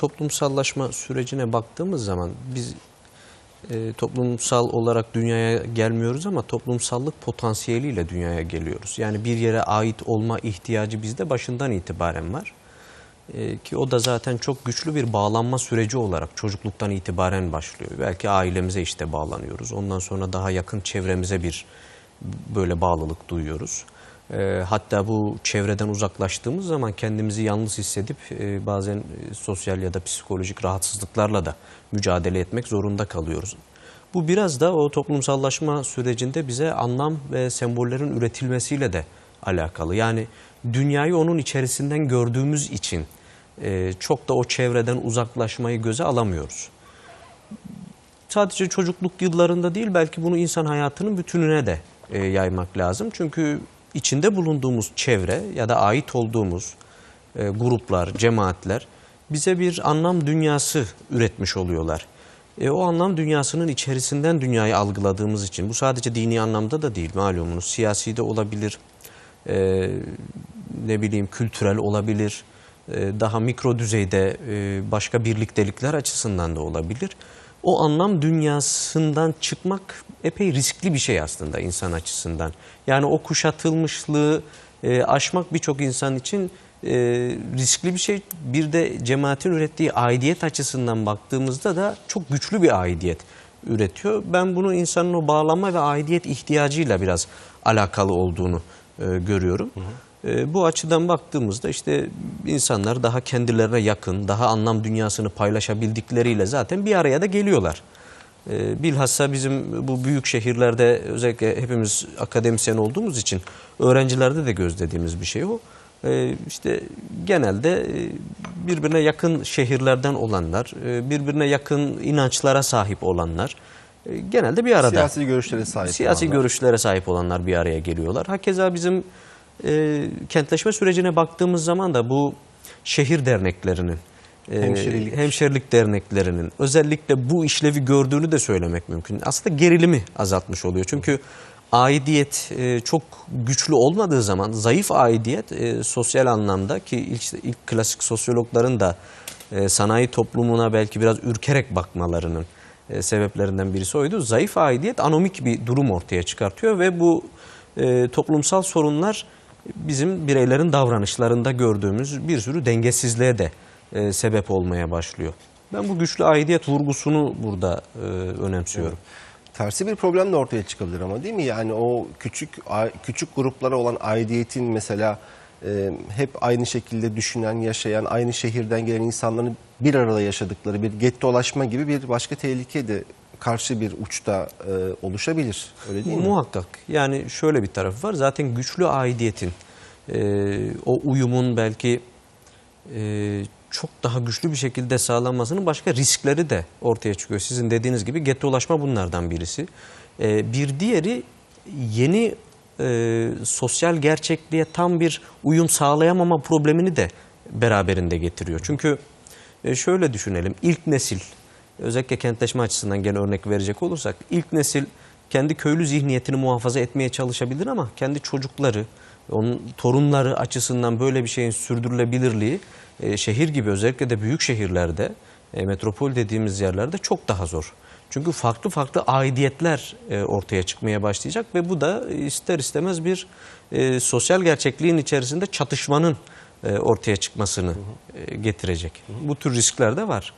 toplumsallaşma sürecine baktığımız zaman biz e, toplumsal olarak dünyaya gelmiyoruz ama toplumsallık potansiyeliyle dünyaya geliyoruz. Yani bir yere ait olma ihtiyacı bizde başından itibaren var. E, ki o da zaten çok güçlü bir bağlanma süreci olarak çocukluktan itibaren başlıyor. Belki ailemize işte bağlanıyoruz. Ondan sonra daha yakın çevremize bir böyle bağlılık duyuyoruz. E, hatta bu çevreden uzaklaştığımız zaman kendimizi yalnız hissedip e, bazen e, sosyal ya da psikolojik rahatsızlıklarla da mücadele etmek zorunda kalıyoruz. Bu biraz da o toplumsallaşma sürecinde bize anlam ve sembollerin üretilmesiyle de alakalı. Yani dünyayı onun içerisinden gördüğümüz için e, çok da o çevreden uzaklaşmayı göze alamıyoruz sadece çocukluk yıllarında değil belki bunu insan hayatının bütününe de e, yaymak lazım. Çünkü içinde bulunduğumuz çevre ya da ait olduğumuz e, gruplar, cemaatler bize bir anlam dünyası üretmiş oluyorlar. E, o anlam dünyasının içerisinden dünyayı algıladığımız için bu sadece dini anlamda da değil malumunuz siyasi de olabilir, e, ne bileyim kültürel olabilir, e, daha mikro düzeyde e, başka birliktelikler açısından da olabilir. O anlam dünyasından çıkmak epey riskli bir şey aslında insan açısından. Yani o kuşatılmışlığı e, aşmak birçok insan için e, riskli bir şey. Bir de cemaatin ürettiği aidiyet açısından baktığımızda da çok güçlü bir aidiyet üretiyor. Ben bunu insanın o bağlanma ve aidiyet ihtiyacıyla biraz alakalı olduğunu e, görüyorum. E, bu açıdan baktığımızda işte insanlar daha kendilerine yakın, daha anlam dünyasını paylaşabildikleriyle zaten bir araya da geliyorlar. E, bilhassa bizim bu büyük şehirlerde özellikle hepimiz akademisyen olduğumuz için öğrencilerde de gözlediğimiz bir şey o. E, işte genelde e, birbirine yakın şehirlerden olanlar, e, birbirine yakın inançlara sahip olanlar e, genelde bir arada. Siyasi görüşlere sahip Siyasi olanlar. görüşlere sahip olanlar bir araya geliyorlar. Hakeza bizim e, kentleşme sürecine baktığımız zaman da bu şehir derneklerinin, e, Hemşirelik. hemşerilik derneklerinin özellikle bu işlevi gördüğünü de söylemek mümkün. Aslında gerilimi azaltmış oluyor. Çünkü aidiyet e, çok güçlü olmadığı zaman zayıf aidiyet e, sosyal anlamda ki ilk, ilk klasik sosyologların da e, sanayi toplumuna belki biraz ürkerek bakmalarının e, sebeplerinden birisi oydu. Zayıf aidiyet anomik bir durum ortaya çıkartıyor ve bu e, toplumsal sorunlar bizim bireylerin davranışlarında gördüğümüz bir sürü dengesizliğe de e, sebep olmaya başlıyor. Ben bu güçlü aidiyet vurgusunu burada e, önemsiyorum. Tersi bir problem de ortaya çıkabilir ama değil mi? Yani o küçük küçük gruplara olan aidiyetin mesela e, hep aynı şekilde düşünen, yaşayan, aynı şehirden gelen insanların bir arada yaşadıkları bir gettolaşma gibi bir başka tehlike de karşı bir uçta e, oluşabilir. Öyle değil mi? Muhakkak. Yani şöyle bir tarafı var. Zaten güçlü aidiyetin, e, o uyumun belki e, çok daha güçlü bir şekilde sağlanmasının başka riskleri de ortaya çıkıyor. Sizin dediğiniz gibi gettolaşma bunlardan birisi. E, bir diğeri yeni e, sosyal gerçekliğe tam bir uyum sağlayamama problemini de beraberinde getiriyor. Çünkü e, şöyle düşünelim. İlk nesil özellikle kentleşme açısından gene örnek verecek olursak ilk nesil kendi köylü zihniyetini muhafaza etmeye çalışabilir ama kendi çocukları, onun torunları açısından böyle bir şeyin sürdürülebilirliği e, şehir gibi özellikle de büyük şehirlerde, e, metropol dediğimiz yerlerde çok daha zor. Çünkü farklı farklı aidiyetler e, ortaya çıkmaya başlayacak ve bu da ister istemez bir e, sosyal gerçekliğin içerisinde çatışmanın e, ortaya çıkmasını e, getirecek. Bu tür riskler de var.